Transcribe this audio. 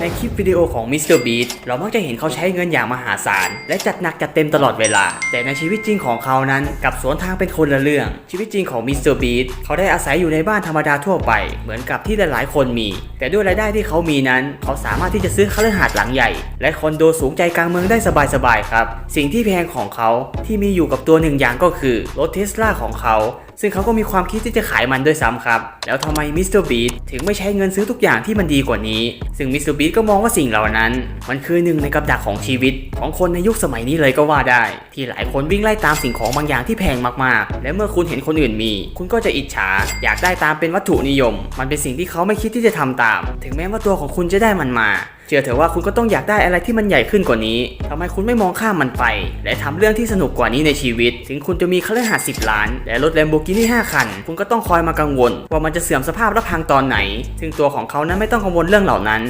ในคลิปวิดีโอของ Mr. Beast เรามักจะเห็นเขาใช้เงินอย่างมหาศาล และจัดหนักจัดเต็มตลอดเวลา แต่ในชีวิตจริงของเขานั้นกับสวนทางเป็นคนละเรื่อง ชีวิตจริงของ Mr. Beast เขาได้อาศัยอยู่ในบ้านธรรมดาทั่วไป เหมือนกับที่หลายๆ คนมี แต่ด้วยรายได้ที่เขามีนั้น เขาสามารถที่จะซื้อคฤหาสน์หลังใหญ่ และคอนโดสูงใจกลางเมืองได้สบายๆครับ สิ่งที่แพงของเขาที่มีอยู่กับตัวหนึ่งอย่างก็คือรถเทสลาของเขา ซึ่งเขาก็มีความคิดที่จะขายมันด้วยซ้ำครับ แล้วทำไมมิสเตอร์บีถึงไม่ใช้เงินซื้อทุกอย่างที่มันดีกว่านี้ ซึ่งมิสเตอร์บีก็มองว่าสิ่งเหล่านั้น มันคือหนึ่งในกับดักของชีวิต ของคนในยุคสมัยนี้เลยก็ว่าได้ ที่หลายคนวิ่งไล่ตามสิ่งของบางอย่างที่แพงมากๆ และเมื่อคุณเห็นคนอื่นมี คุณก็จะอิจฉา อยากได้ตามเป็นวัตถุนิยม มันเป็นสิ่งที่เขาไม่คิดที่จะทำตาม ถึงแม้ว่าตัวของคุณจะได้มันมา ชื่อเถอะว่าคุณก็ต้องอยากได้อะไรที่มันใหญ่ขึ้นกว่านี้ทำไมคุณไม่มองข้ามมันไป และทำเรื่องที่สนุกกว่านี้ในชีวิต ถึงคุณจะมีคฤหาสน์10ล้าน และรถ Lamborghini 5คัน คุณก็ต้องคอยมากังวล ว่ามันจะเสื่อมสภาพและพังตอนไหน ซึ่งตัวของเขานั้นไม่ต้องกังวลเรื่องเหล่านั้น